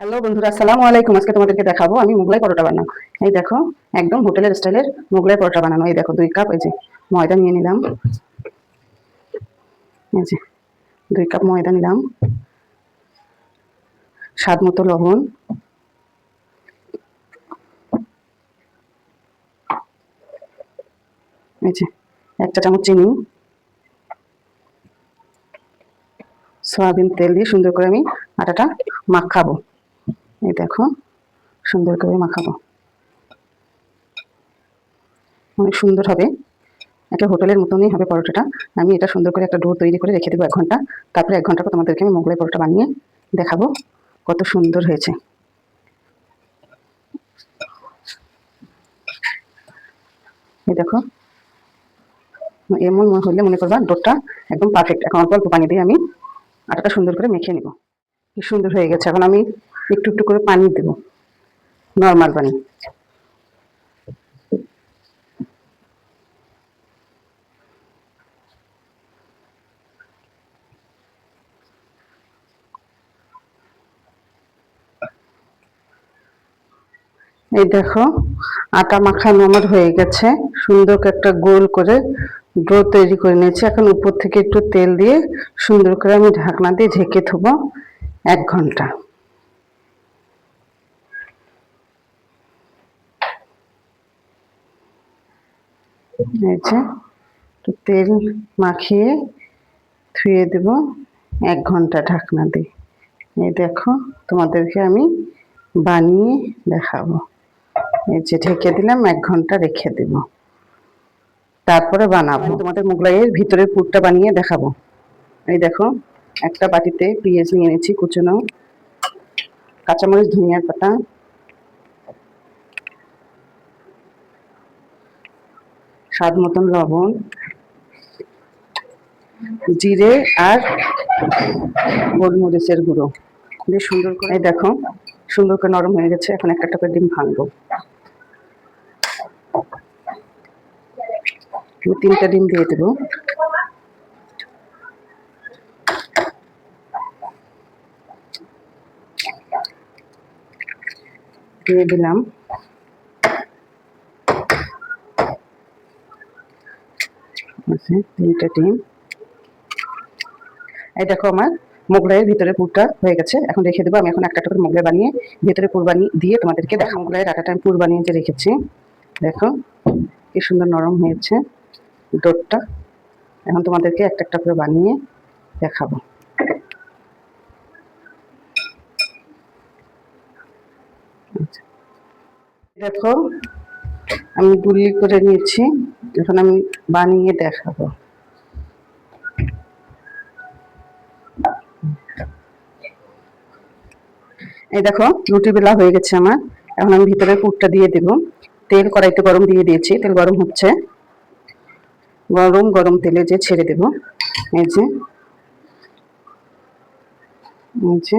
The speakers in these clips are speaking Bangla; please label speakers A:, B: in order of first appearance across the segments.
A: হ্যালো বন্ধুরা, আসসালামু আলাইকুম। আজকে তোমাদেরকে দেখাবো, আমি মোগলাই পরোটা বানানো এই দেখো, একদম হোটেলের স্টাইলের মোগলাই পরোটা বানানো। এই দেখো, দুই কাপ, এই যে ময়দা নিয়ে নিলাম। এই যে, দুই কাপ ময়দা নিলাম। স্বাদ মতো লবণ। এই যে, একটা চামচ চিনি। সয়াবিন তেল দিয়ে সুন্দর করে আমি আটাটা মাখাবো। এই দেখো, সুন্দর করে মাখাবো। অনেক সুন্দর হবে। একটা হোটেলের মতনই হবে পরোটাটা। আমি এটা সুন্দর করে একটা ডো তৈরি করে রেখে দেবো এক ঘণ্টা। তারপরে এক ঘণ্টা পর তোমাদেরকে আমি মোগলাই পরোটা বানিয়ে দেখাবো কত সুন্দর হয়েছে। এই দেখো, এমন মনে হলে মনে করবা ডোটা একদম পারফেক্ট এখন অল্প অল্প পানি দিয়ে আমি আটাটা সুন্দর করে মেখে নিব। কি সুন্দর হয়ে গেছে। এখন আমি একটু একটু করে পানি দেব। নর্মাল পানি। এই দেখো, আটা মাখানো আমার হয়ে গেছে। সুন্দর একটা গোল করে ডো তৈরি করে নিয়েছি। এখন উপর থেকে একটু তেল দিয়ে সুন্দর করে আমি ঢাকনা দিয়ে ঢেকে থবো এক ঘণ্টা। এই যে একটু তেল মাখিয়ে ধুয়ে দেব এক ঘণ্টা ঢাকনা দিয়ে। এই দেখো, তোমাদেরকে আমি বানিয়ে দেখাবো। এই যে ঢেকে দিলাম, এক ঘণ্টা রেখে দেব। তারপরে বানাবো। তোমাদের মোগলাইয়ের ভিতরের পুরটা বানিয়ে দেখাবো। এই দেখো, একটা বাটিতে পেঁয়াজ নিয়ে এনেছি, কুচনো কাঁচামরিচ ধনিয়ার পাতা স্বাদ মতন লবণ জিরে আর গোলমরিচের গুঁড়ো। দিয়ে সুন্দর করে দেখো সুন্দর করে নরম হয়ে গেছে এখন একটা একটা করে ডিম ভাঙবো। আমি তিনটা ডিম দিয়ে দেবো। দিয়ে দিলাম। আছে তিনটা ডিম। এই দেখো আমার মোগলাইয়ের ভিতরে পুরটা হয়ে গেছে। এখন রেখে দেবো। আমি এখন একটা করে মোগলাই বানিয়ে ভিতরে পুর বানিয়ে দিয়ে তোমাদেরকে দেখো মোগলাইয়ের আটাটা আমি পুর বানিয়ে যে রেখেছি। দেখো, কি সুন্দর নরম হয়েছে ডোরটা এখন তোমাদেরকে একটা একটা করে বানিয়ে দেখাবো। আচ্ছা। দেখো, আমি গুলি করে নিয়েছি। এখন আমি বানিয়ে দেখাবো। এই দেখো রুটি বেলা হয়ে গেছে আমার। এখন আমি ভিতরে পুরটা দিয়ে দেব। তেল কড়াইতে গরম দিয়ে দিয়েছি, তেল গরম হচ্ছে। গরম গরম তেলে যে ছেড়ে দেব। এই যে এই যে।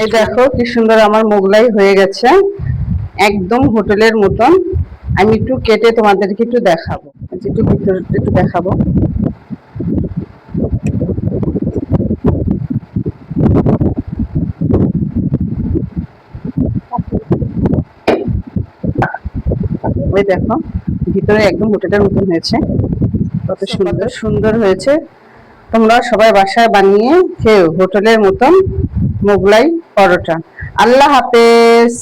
A: এই দেখো কি সুন্দর আমার মোগলাই হয়ে গেছে। একদম হোটেলের মতন। আমি একটু কেটে তোমাদেরকে একটু দেখাবো। একটু ভিতরে একটু দেখাবো। ওই দেখো ভিতরে একদম হোটেলের মতন হয়েছে। কত সুন্দর। সুন্দর হয়েছে। তোমরা সবাই বাসায় বানিয়ে খেও হোটেলের মতন। মোগলাই পরোটা। আল্লাহ হাফেজ।